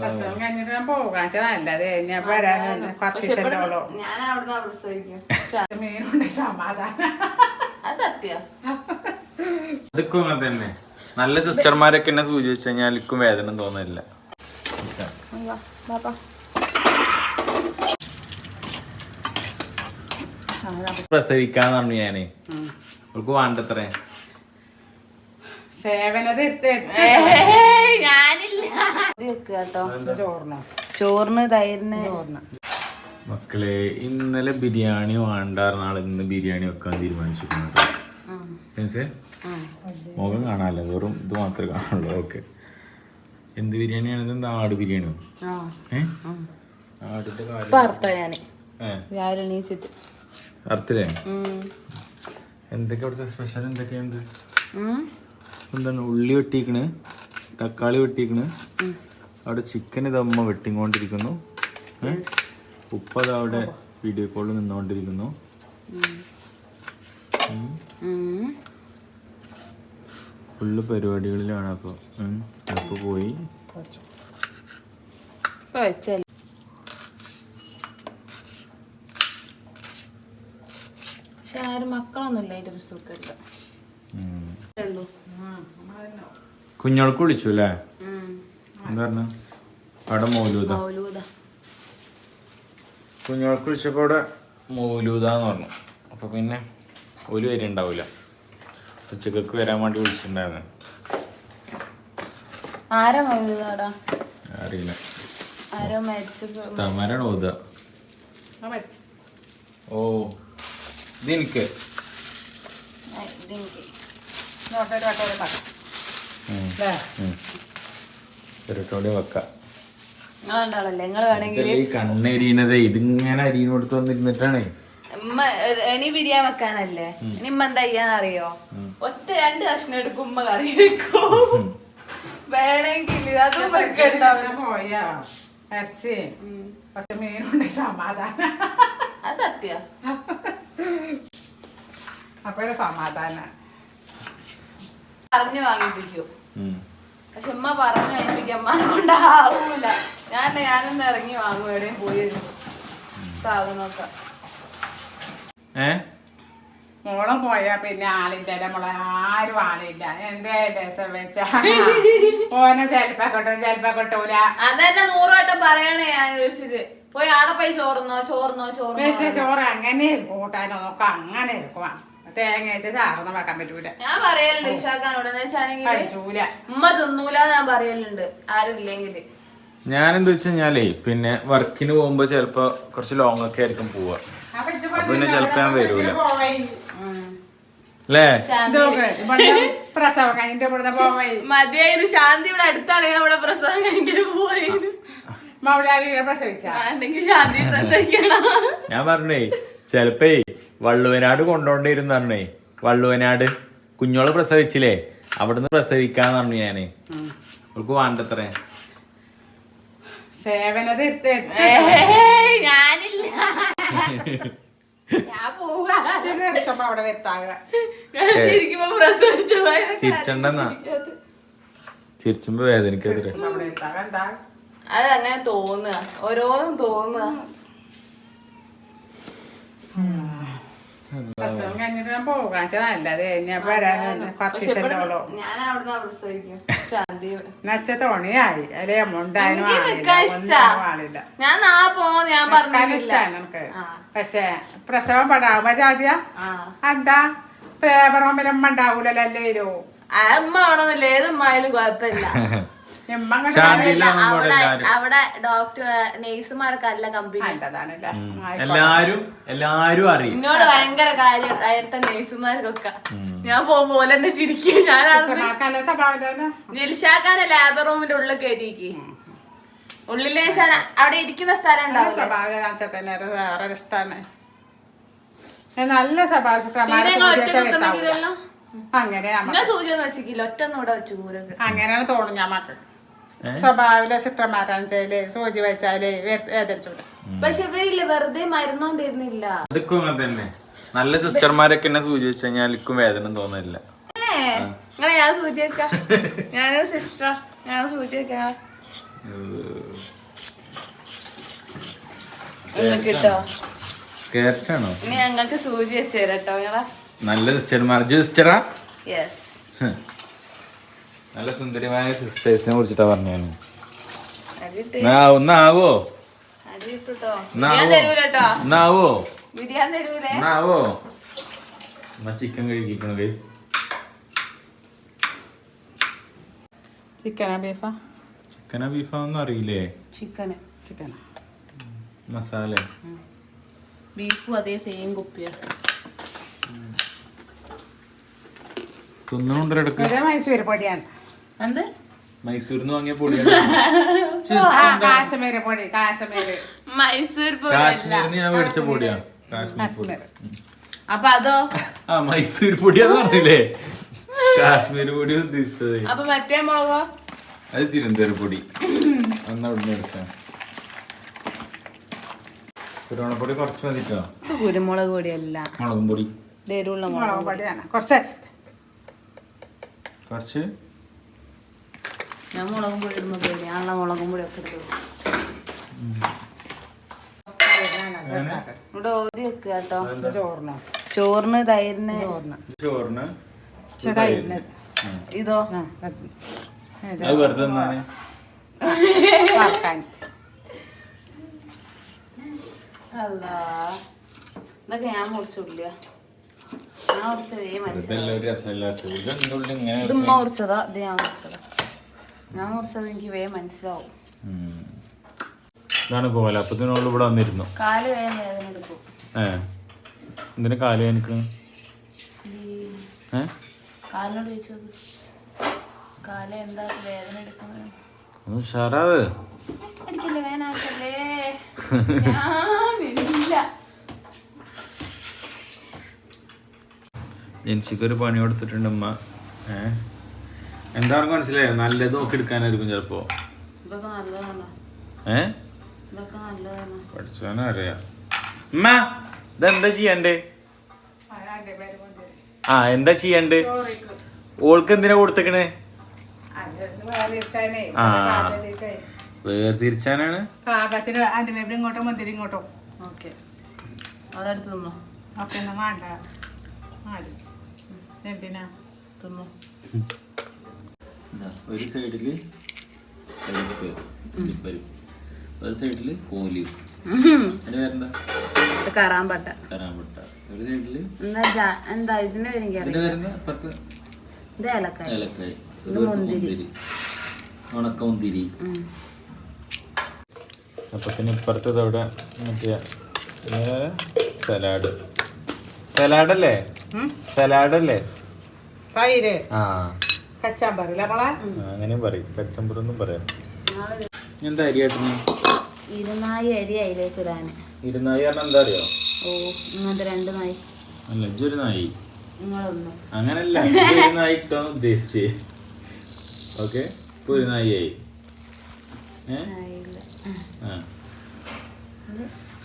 പ്രസവം കഴിഞ്ഞിട്ട് ഞാൻ പോകാൻ നല്ലത് ഞാൻ വരാൻ ഞാൻ അവിടുന്ന് പ്രസവിക്കും. മീനുണ്ട് സമാധാനം. അത് സത്യ. അതൊക്കെ അങ്ങനെ തന്നെ. നല്ല സിസ്റ്റർമാരൊക്കെ എന്നെ സൂചിച്ചു കഴിഞ്ഞാൽ എനിക്കും വേദന തോന്നില്ല പ്രസവിക്കാന്ന് പറഞ്ഞു ഞാൻ. അവൾക്ക് വേണ്ടത്രേ? സേവനത് തീർത്ത് കേട്ടോ. ചോറിനോ? ചോറിന് തൈരിന് മക്കളെ ഇന്നലെ ബിരിയാണി വേണ്ടാറുന്ന ഇന്ന് ബിരിയാണി വെക്കാൻ തീരുമാനിച്ചിട്ടുണ്ട് മുഖം കാണാല്ലോ? വെറും ഇത് മാത്രമേ കാണുള്ളൂ. ഓക്കെ. എന്ത് ബിരിയാണിയാണ്? ഇത് എന്താ ആട് ബിരിയാണിയോ? എണീച്ചിട്ട്. എന്തൊക്കെ അവിടുത്തെ സ്പെഷ്യൽ എന്തൊക്കെയുണ്ട്. എന്താണ് ഉള്ളി വെട്ടിക്കണ് തക്കാളി വെട്ടിക്കണ് അവിടെ ചിക്കൻ ഇതമ്മ വെട്ടിക്കൊണ്ടിരിക്കുന്നു? ഉപ്പ അവിടെ വീഡിയോ കോളിൽ നിന്നുകൊണ്ടിരിക്കുന്നു. ഫുള്ള് പരിപാടികളിലാണ് അപ്പോൾ അപ്പോൾ പോയി. പക്ഷെ ആരും മക്കളൊന്നുമില്ല അതിന്റെ കുഞ്ഞോൾക്ക് വിളിച്ചു അല്ലേ. എന്താ പറഞ്ഞ? അവിടെ മൗലൂദ. മൗലൂദ. കുഞ്ഞോൾക്ക് വിളിച്ചപ്പോൾ അവിടെ മൗലൂദ എന്ന് പറഞ്ഞു. അപ്പോൾ പിന്നെ ഒരു വരെ ഉണ്ടാവില്ല ഉച്ചക്കൊക്കെ വരാൻ വേണ്ടി വിളിച്ചിട്ടുണ്ടായിരുന്നു. ആരാ മൗലൂദാടാ അറിയില്ല. ആരോ മരിച്ചു തമാരാണ് ഓതുക. ഓ ഇതെനിക്ക്. ഇതെനിക്ക്. ഇരട്ടോടെ വെക്കാം. നിങ്ങളുണ്ടാളല്ലേ? നിങ്ങൾ വേണമെങ്കിൽ ഈ കണ്ണെരിയണത് ഇതിങ്ങനെ അരിയിനോടുത്ത് വന്നിരുന്നിട്ടാണേ. ഉമ്മ എണി ബിരിയാൻ വെക്കാനല്ലേ? ഇനി ഉമ്മ എന്താ ചെയ്യാന്നറിയോ? ഒറ്റ രണ്ട് കഷ്ണം എടുക്കും ഉമ്മ കറി വെക്കും. വേണമെങ്കിൽ അതും വെക്കണ്ട പോയാ ഇറച്ചി കുറച്ച് മീനുണ്ട് സമാധാനം. അത് സത്യ. അപ്പൊ ഒരു സമാധാനം. പറഞ്ഞു വാങ്ങിപ്പിക്കൂ. പക്ഷെ ഉമ്മ പറഞ്ഞു വാങ്ങിപ്പിക്കാൻ അമ്മാനെ കൊണ്ടാവൂല ഞാൻ ഞാനൊന്ന് ഇറങ്ങി വാങ്ങും എവിടെയും പോയി സാധനമൊക്കെ ഏ? മോളും പോയാ പിന്നെ ആളില്ല മോൾ ആരും ആളില്ല. എന്തേ രസം വെച്ചാ? ഓനെ ചെലപ്പോ കിട്ടും ചെലപ്പോ കിട്ടൂല. അതെന്നെ നൂറ് വട്ടം പറയണേ ഞാൻ വിളിച്ചിട്ട്. പോയി ആടെ പോയി ചോറുന്നോ ചോറുന്നോ ചോറ് ചോറുന്നോ ചോറ് അങ്ങനെ കൂട്ടാനോ നോക്കാം അങ്ങനെ ഇരിക്കുവാ. തേങ്ങ വെച്ച് ചാറൊന്നും വെക്കാൻ പറ്റൂല. ഞാൻ പറയലുണ്ട് ഇഷാക്കാനോട് എന്ന് വെച്ചാണെങ്കിൽ ഉമ്മ തിന്നൂല ഞാൻ പറയലുണ്ട് ആരും ഇല്ലെങ്കിൽ ഞാനെന്താ വെച്ച് കഴിഞ്ഞാലേ പിന്നെ വർക്കിന് പോകുമ്പോ ചിലപ്പോ കുറച്ച് ലോങ് ഒക്കെ ആയിരിക്കും പോവാ. അപ്പൊ പിന്നെ ചെലപ്പോ ഞാൻ വരൂല. അല്ലേ ഇതൊക്കെ ഇവിടുന്ന് പ്രസവം കഴിഞ്ഞിട്ട് ഇവിടുന്ന് പോയി മതിയായിരുന്നു. ശാന്തി ഇവിടെ അടുത്താണ് അവിടെ പ്രസവം കഴിഞ്ഞിട്ട് പോയിരുന്നു മൗലാലിയെ പ്രസവിച്ച? വേണ്ടെങ്കിൽ ശാന്തി പ്രസവിക്കണം. ഞാൻ പറഞ്ഞേ ചെലപ്പേ വള്ളുവനാട് കൊണ്ടോണ്ടിരുന്നു പറഞ്ഞേ. വള്ളുവനാട് കുഞ്ഞോൾ പ്രസവിച്ചില്ലേ? അവിടുന്ന് പ്രസവിക്കാന്ന് പറഞ്ഞു ഞാൻ. അവൾക്ക് വേണ്ടത്രേ. സേവന തീർത്ത് ഏയ്, ഞാനില്ല. ഞാൻ പോവാ. ചെറിച്ചപ്പോ അവിടെ വെത്താകുക ഞാൻ ചിരിക്കുമ്പോ പ്രസവിച്ച ചിരിച്ചണ്ടെന്നാ? ചിരിച്ചുമ്പോ എന്താ? അത് അങ്ങനെ തോന്നുക. ഓരോന്നും തോന്നുക. പ്രസവം കഴിഞ്ഞിട്ട് ഞാൻ പോകാൻ നല്ലത്. ഞാൻ അവിടുന്ന് പ്രസവിക്കും. അല്ലെ ഞാൻ നാളെ ഞാൻ പറഞ്ഞില്ല എനിക്ക്. പക്ഷെ പ്രസവം പടാവുമ്പോ ജാതിയ? ആ. എന്താ പേപ്പർ മുമ്പിലും ഉണ്ടാവൂലല്ലോ എല്ലാവരും ആ അമ്മ ആവണമെന്നില്ല ഏത് ഉമ്മായാലും കുഴപ്പമില്ല. അവിടെ ഡോക്ടർ കമ്പനി. എല്ലാരും എല്ലാരും അറിയും. എന്നോട് ഭയങ്കര കാര്യം. അവിടുത്തെ നേഴ്സുമാർക്കൊക്കെ ഞാൻ പോകുമ്പോ പോലെ തന്നെ ചിരിക്കും. ഞാൻ സ്വഭാവം ലാബ് റൂമിന്റെ ഉള്ളിൽ കയറ്റിക്ക് ഉള്ളിലെ അവിടെ ഇരിക്കുന്ന സ്ഥലം സ്വഭാവം അത് വേറെ ഇഷ്ടമാണ് നല്ല സ്വഭാവം. അങ്ങനെ അങ്ങനെയാണ് തോന്നുന്നു ഞാൻ സ്വഭാവിലെ സ്വഭാവം സിസ്റ്റർമാരാഞ്ചേൽ സൂചി വെച്ചാൽ പക്ഷെ ഇവരില്ല വെറുതെ മരുന്നൊന്നും തരുന്നില്ല തന്നെ. നല്ല സിസ്റ്റർമാരൊക്കെ എന്നെ സൂചി വെച്ച് കഴിഞ്ഞാൽ വേദന തോന്നില്ല സൂചി ഞാൻ സൂചി കേട്ടോ? ഞങ്ങൾക്ക് സൂചി വെച്ചേരാട്ടോ നല്ല സിസ്റ്റർമാർ. സിസ്റ്ററാ? യെസ് നല്ല സുന്ദരിമായ സിസ്റ്റേഴ്സിനെ കുറിച്ചിട്ടാ പറഞ്ഞു ഒന്നാവോ ഒന്നാവോ തരൂലേ? ഒന്നാവോ എന്നാ ചിക്കൻ കഴിക്കണം ഗൈസ് ചിക്കനാ ബീഫാ ചിക്കനാ ബീഫാന്നൊന്നും അറിയില്ലേ? ചിക്കന് ചിക്കന മസാല. ബീഫും അതേ സെയിം കുപ്പിയാ. തിന്നണുണ്ടോ ഇടയ്ക്ക് ഇത് മൈസൂർ പൊടിയാണ്. എന്ത്? മൈസൂരിൽ നിന്ന് വാങ്ങിയ പൊടിയാണ്. ആ, കാശ്മീര് പൊടി കാശ്മീര്. മൈസൂർ പൊടി കാശ്മീരിൽ ഞാൻ മേടിച്ച പൊടിയാ. കാശ്മീർ പൊടി. കാശ്മീർ അപ്പൊ അതോ ആ മൈസൂർ പൊടിയാന്ന് പറഞ്ഞില്ലേ? കാശ്മീർ പൊടി ഉദ്ദേശിച്ചത്. അപ്പൊ മറ്റേ മുളകോ? അത് തിരുവനന്തപുരം പൊടി. അന്ന് അവിടെ മേടിച്ച. കുരുമുളക് കുറച്ച് മതിട്ടോ കുരുമുളക് പൊടിയല്ല. മുളകും പൊടി. പൊടിയാണ്. കുറച്ച്. കുറച്ച്? ഞാൻ മുളകും പൊടി ഇടുമ്പോ പേടിയാണല്ലോ മുളകും പൊടി ഒക്കെ ഇട്ടു ഇവിടെ ഓതി വെക്കുക കേട്ടോ. ചോറിന്. ചോറിന് തൈരിന്. ചോറിന്. തൈരിന്. ഇതോ? അല്ല ഇതൊക്കെ ഞാൻ മുറിച്ചില്ല ഞാൻ മുറിച്ചതേ മനസ്സിലായി ഇത്. ഉമ്മ മുറിച്ചതാ. ഇത് ഞാൻ മുറിച്ചതാ. ഞാൻ മുറിച്ചത് എനിക്ക് വേ മനസ്സിലാവും. ഇതാണ് അപ്പത്തിനോട് ഇവിടെ വന്നിരുന്നു. കാൽ വേഗം വേദന എടുക്കും ഏ എന്തിനാ കാൽ വേനിക്കണ് ഏ? കാലിനോട് ചോദിച്ചത് കാൽ എന്താ വേദന എടുക്കുന്നത് ഒന്ന് ഉഷാറാവ്. അടിക്കല്ലേ വേനാക്കല്ലേ ഞാനില്ല. ജെൻസിക്ക് ഒരു പണി കൊടുത്തിട്ടുണ്ട് ഉമ്മ. ഏ? എന്താണെന്ന് മനസ്സിലായോ? നല്ലത് നോക്കി എടുക്കാനായിരിക്കും ചിലപ്പോ. ഏ? പഠിച്ചോനെ അറിയാം. ഉമ്മ ഇതെന്താ ചെയ്യണ്ടേ? ആ എന്താ ചെയ്യണ്ടേ. ഓൾക്ക് എന്തിനാ കൊടുത്തേക്കണേ? ആ. വേർതിരിച്ചാനാണ്? ഇങ്ങോട്ടും മുന്തിരി ഇങ്ങോട്ടും. ഓക്കെ. അതെടുത്ത് തിന്നോ. ഓക്കെ എന്നാ വേണ്ട. എന്തിനാ? തിന്നോ. ഒരു സൈഡിൽ ഒരു സൈഡിൽ കോലി അതിന് പേരെന്താ? കറാമ്പട്ട. കറാമ്പട്ട. ഒരു സൈഡിൽ എന്താ ജാ- എന്താ ഇതിന്റെ പേര് എനിക്ക് ഇതിന്റെ അറിയാം പേരെന്താ? അപ്പുറത്ത് ഇത് ഏലക്കായ. ഏലക്കായ്. ഇത് മുന്തിരി. ഉണക്ക മുന്തിരി ഉം. അപ്പത്തിന് ഇപ്പുറത്തത് അവിടെ മറ്റേ സലാഡ്. സലാഡല്ലേ? സലാഡല്ലേ? തൈര്. മോളെ? ആ, അങ്ങനെയും പറയും. കച്ചമ്പറൊന്നും പറയാം. നാളെ എന്താ അരി ഏട്ടന് ഇരുനായി അരി അതിലേക്ക് ഇടാൻ. ഇരുന്നായി പറഞ്ഞാൽ എന്താ അറിയോ? ഓ ഇങ്ങനത്തെ രണ്ട് നായി. അല്ല ഇജ്ജൊരു നായി. നിങ്ങളൊന്നും. അങ്ങനല്ല ഒരു നായി ഇട്ടാണ് ഉദ്ദേശിച്ചേ. ഓക്കെ? ഇപ്പൊ ഒരു നായി ആയി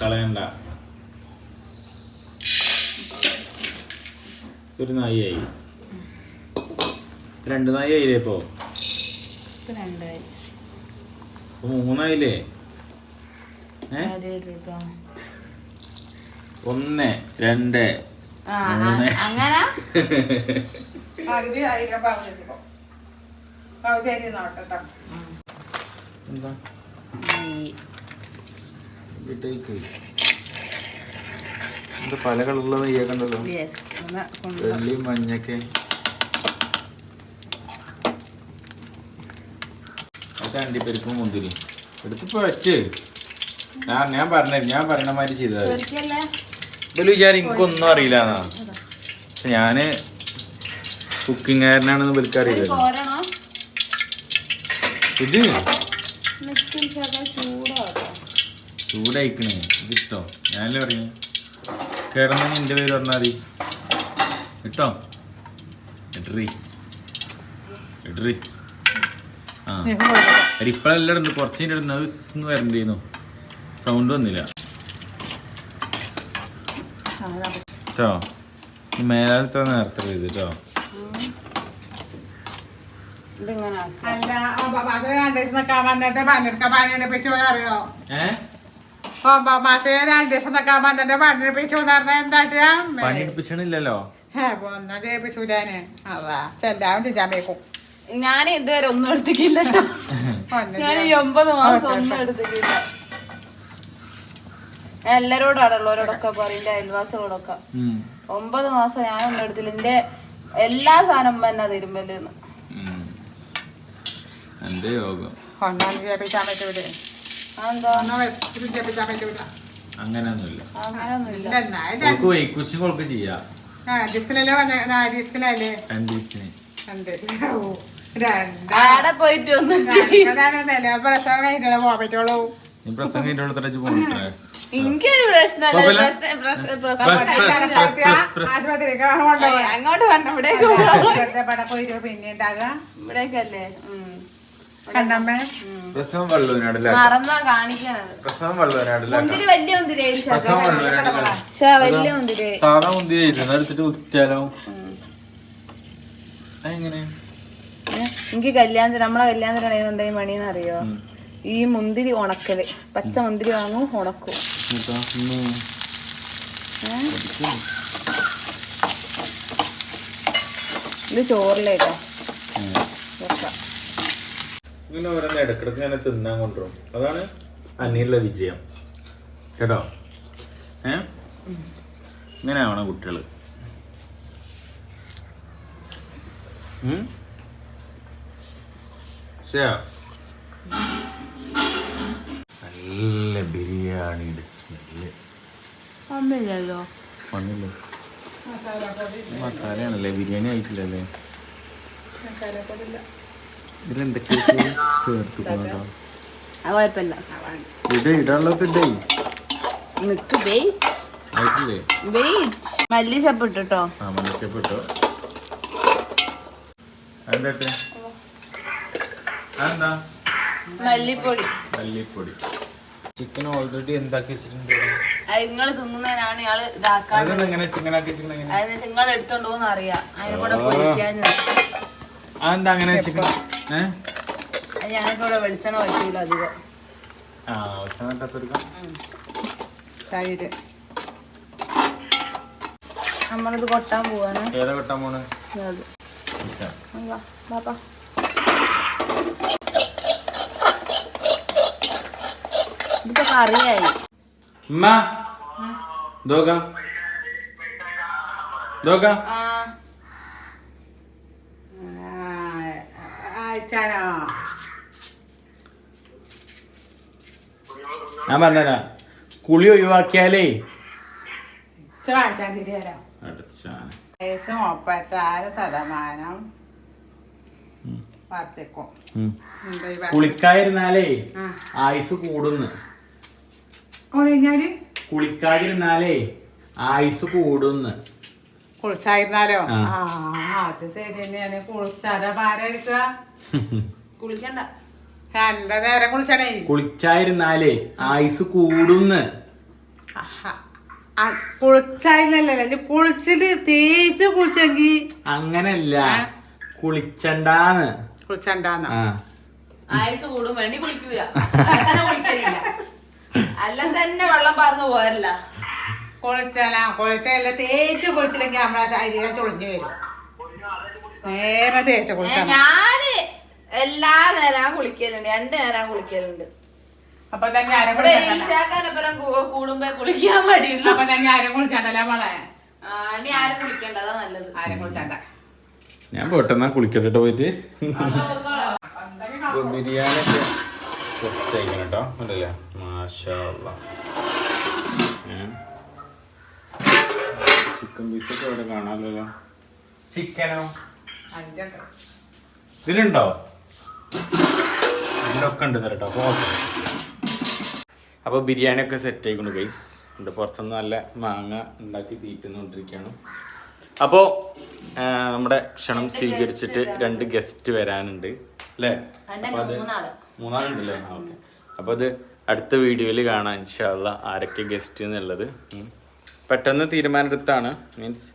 കളയണ്ട. ഒരു നായി ആയി രണ്ട് നായി ആയില്ലേ ഇപ്പോ മൂന്നായില്ലേ. ഒന്ന് രണ്ട് മൂന്ന്. എന്താ? എന്താ പല കളറുള്ള നെയ്യൊക്കെ ഉണ്ടല്ലോ യെസ് ഒന്ന് കൊണ്ട് വെള്ളി മഞ്ഞൊക്കെ. അത് അണ്ടിപ്പരിപ്പും മുന്തിരി. എടുത്തിപ്പോ വെച്ച് ഞാൻ ഞാൻ പറഞ്ഞ ഞാൻ പറഞ്ഞ മാതിരി ചെയ്തത് ഇതിൽ വിചാരം എനിക്കൊന്നും അറിയില്ല എന്നാ പക്ഷെ ഞാൻ കുക്കിംഗുകാരനാണെന്ന് പോരണോ ഇത്? ചൂടായിക്കണേ. ഇതിഷ്ടോ? ഞാനല്ലേ പറയുന്നു കേടന്ന നിന്റെ പേര് പറഞ്ഞാൽ മതി. കിട്ടോ ഇട്രി. ഇട്രി. ഇപ്പഴെല്ലാം ഇടുന്നു കുറച്ച് കഴിഞ്ഞ് ഇടുന്നു. അത് വരണ്ടേന്നു. സൗണ്ട് വന്നില്ല. കേട്ടോ മേലാലത്തെ നേരത്തെ ചെയ്ത് കേട്ടോ ഇതിങ്ങനെ ആക്കാം. അല്ല ആ ബ- ബസ് രണ്ടു ദിവസം നിൽക്കാൻ വന്നിട്ട് പണിയെടുക്കാൻ പണിയെടുപ്പിച്ചോ അറിയോ? ഏ? ഒമ്പത് മാസം രണ്ടു ദിവസം നിൽക്കാൻ വന്നിട്ട് പണിപ്പിച്ചു എന്ന് പറഞ്ഞാൽ എന്താ പണി എടുപ്പിച്ചണില്ലല്ലോ ഒന്നും ചെയ്യിപ്പിച്ചൂലാന്. അതാ ചെല്ലാവും ചെയ്യാൻ വെക്കും ഞാൻ ഇതുവരെ ഒന്നും എടുത്തിക്കില്ല ട്ടോ. ഞാൻ ഈ ഒമ്പത് മാസം ഒന്നും എടുത്തിക്കില്ല ഞാൻ എല്ലാരോടും അവിടെ ഉള്ളവരോടൊക്കെ പറയും എന്റെ അയൽവാസികളോടൊക്കെ. ഒമ്പത് മാസം ഞാൻ ഒന്നും എടുത്തില്ല. എന്റെ എല്ലാ സാധനം തന്നെ തിരുമ്പൽ. എന്റെ യോഗം. അങ്ങനൊന്നുമില്ല കൊൾക്ക് ചെയ്യാം. ആടെ പോയിട്ട് ഒന്ന് എനിക്കൊരു പ്രശ്നമല്ല അങ്ങോട്ട് വേണ്ട ഇവിടേക്കല്ലേ? പ്രസവം വള്ളുവനാടല്ലേ? പ്രസവം വള്ളുവനാടല്ലേ? സാധാ മുന്തിരി എടുത്തിട്ട് എനിക്ക് കല്യാണത്തിന് നമ്മളെ കല്യാണത്തിന് എന്താ ഈ മണിന്ന് അറിയോ? ഈ മുന്തിരി ഉണക്കൽ. പച്ച മുന്തിരി വാങ്ങും ഉണക്കും? ഇത് ചോറിലേക്കാ. ഇങ്ങനെ ഓരോന്ന് ഇടക്കിടക്ക് ഞാൻ തിന്നാൻ കൊണ്ടുവരും. അതാണ് അനിയുള്ള വിജയം. കേട്ടോ? ഏ? ഇങ്ങനെ ആവണം കുട്ടികൾ നല്ല ബിരിയാണിയുടെ സ്മെല്ല്. വന്നില്ലല്ലോ. വന്നില്ലേ? മസാലയാണല്ലേ? ബിരിയാണി ആയിട്ടില്ലല്ലേ? ഇതിലെന്തൊക്കെയാ ചേർത്ത് പോകണ്ടോ അത് കുഴപ്പമില്ല. ഇത് ഇടാനുള്ളതൊക്കെ ഇടേ വെയ് ആയിട്ടില്ലേ? വെയ് മല്ലി ചപ്പ് ഇട്ടോ ആ മനസ്സിൽപ്പെട്ടോ അതെന്താ അതെന്താ? മല്ലിപ്പൊടി. മല്ലിപ്പൊടി. ചിക്കൻ ഓൾറെഡി എന്താക്കി വെച്ചിട്ടുണ്ട്? ഇങ്ങൾ തിന്നുന്നതിനാണ് ഇയാൾ ഇതാക്കാൻ അതെന്താ എങ്ങനെ ചിക്കൻ ആക്കി ചിക്കൻ എങ്ങനെ അതായത് നിങ്ങൾ എടുത്തോണ്ട് പോകുന്ന അറിയാം. അതിനെ കൂടെ പൊരിക്കാൻ അതെന്താ അങ്ങനെ ചിക്കൻ ഏ? വെളിച്ചെണ്ണ അധികം. ആ തൈര്. നമ്മളിത് കൊട്ടാൻ പോവാണ്. ഏതാ കൊട്ടാൻ പോണ്? അത്. ചിക്കൻ. കറിയായി ഉമ്മ. അയച്ചാനോ ഞാൻ പറഞ്ഞുതരാം. കുളി ഒഴിവാക്കിയാലേ കുളിക്കായിരുന്നാലേ മുപ്പത്താറ് ശതമാനം ആയുസ് കൂടുന്ന്. കുളിഞ്ഞാൽ കുളിക്കാതിരുന്നാലേ ആയുസ് കൂടുന്ന്. കുളിച്ചായിരുന്നാലോ? ആ. അത് ശരി തന്നെയാണ്. കുളിച്ചാതെ പാരായിരിക്കുക കുളിക്കണ്ട. രണ്ടു നേരം കുളിച്ചണേ. കുളിച്ചായിരുന്നാലേ ആയുസ് കൂടുന്ന്. കുളിച്ചായിരുന്നല്ലേ? കുളിച്ചിട്ട് തേച്ച് കുളിച്ചെങ്കി. അങ്ങനല്ല. കുളിച്ചണ്ടാന്ന്. കുളിച്ചണ്ടാന്ന്? ആയുസ് കൂടും. വേണ്ടി കുളിക്കൂല. അങ്ങനെ കുളിക്കലില്ല. അല്ല തന്നെ വെള്ളം പാർന്നു പോരല്ല. കുളിച്ചാലാ കുളിച്ചല്ല തേച്ച് കുളിച്ചില്ലെങ്കിൽ നമ്മളെ ശരീരം ചൊളിഞ്ഞു വരും. നേരെ തേച്ച് ഏ, കുളിച്ചാ ഞാൻ എല്ലാ നേരം കുളിക്കലുണ്ട് രണ്ട് നേരം കുളിക്കലുണ്ട്. അപ്പൊ തന്നെ ആരും ഇവിടെ കുളിച്ചണ്ടല്ല ഈശാക്കാനപ്പുറം കൂടുമ്പോ കുളിക്കാൻ മടിയുള്ളൂ. അപ്പൊ തന്നെ ആരും കുളിച്ചണ്ടല്ല മോളെ? ആ, ഇനി ആരും കുളിക്കണ്ട അതാ നല്ലത്. ആരും കുളിച്ചണ്ട. ഞാൻ പെട്ടെന്നാ കുളിക്കട്ടെ പോയിട്ട്. ബിരിയാണി ഒക്കെ സെറ്റ് ആയിക്കണം കേട്ടോ അല്ലല്ലേ മാഷാ ചിക്കൻ പീസൊക്കെ ഇവിടെ കാണാമല്ലോ ചിക്കനോ? ഇതിലുണ്ടോ? ഇതിലൊക്കെ ഉണ്ട് തരട്ടോ. അപ്പോൾ അപ്പോൾ ബിരിയാണി ഒക്കെ സെറ്റ് ആയിക്കൊണ്ട് ഗൈസ് ഇത് പുറത്തുനിന്ന് നല്ല മാങ്ങ ഉണ്ടാക്കി തീറ്റുന്നുകൊണ്ടിരിക്കുകയാണ് അപ്പോൾ നമ്മുടെ ക്ഷണം സ്വീകരിച്ചിട്ട് രണ്ട് ഗസ്റ്റ് വരാനുണ്ട്. അല്ലേ? അപ്പോൾ അത് മൂന്നാൾ. മൂന്നാളുണ്ടല്ലേ? ഓക്കെ. അപ്പോൾ അത് അടുത്ത വീഡിയോയിൽ കാണാം ഇൻഷാല്ല ആരൊക്കെ ഗസ്റ്റ് എന്നുള്ളത്. പെട്ടെന്ന് തീരുമാനമെടുത്താണ്. മീൻസ്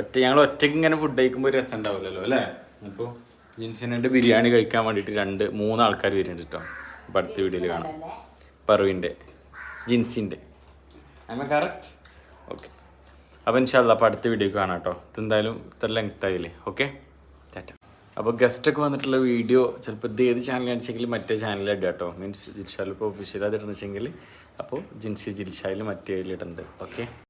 ഒറ്റ ഞങ്ങൾ ഒറ്റയ്ക്ക് ഇങ്ങനെ ഫുഡ് കഴിക്കുമ്പോൾ ഒരു രസം ഉണ്ടാവില്ലല്ലോ അല്ലേ? അപ്പോൾ ജിൻസിനുണ്ട് ബിരിയാണി കഴിക്കാൻ വേണ്ടിയിട്ട് രണ്ട് മൂന്ന് ആൾക്കാർ വരുന്നുണ്ട് കേട്ടോ അപ്പോൾ അടുത്ത വീഡിയോയിൽ കാണാം. പറവിന്റെ ജിൻസിന്റെ. കറക്റ്റ് ഓക്കെ അപ്പോൾ ഇൻഷാല്ല അപ്പോൾ അടുത്ത വീഡിയോ കാണാം കേട്ടോ ഇതെന്തായാലും ഇത്ര ലെങ്ത് ആയില്ലേ? ഓക്കെ അപ്പോൾ ഗസ്റ്റൊക്കെ വന്നിട്ടുള്ള വീഡിയോ ചിലപ്പോൾ ഇത് ഏത് ചാനലാണ് കാണിച്ചെങ്കിൽ മറ്റേ ചാനലിൽ ഇടുക കേട്ടോ മീൻസ് ജിൽഷാലിപ്പോൾ ഒഫീഷ്യലായിട്ട് ഒഫീഷ്യൽ അത് അപ്പോൾ ജിൻസി ജിൽഷായിൽ മറ്റേ ഇടുന്നുണ്ട് ഓക്കെ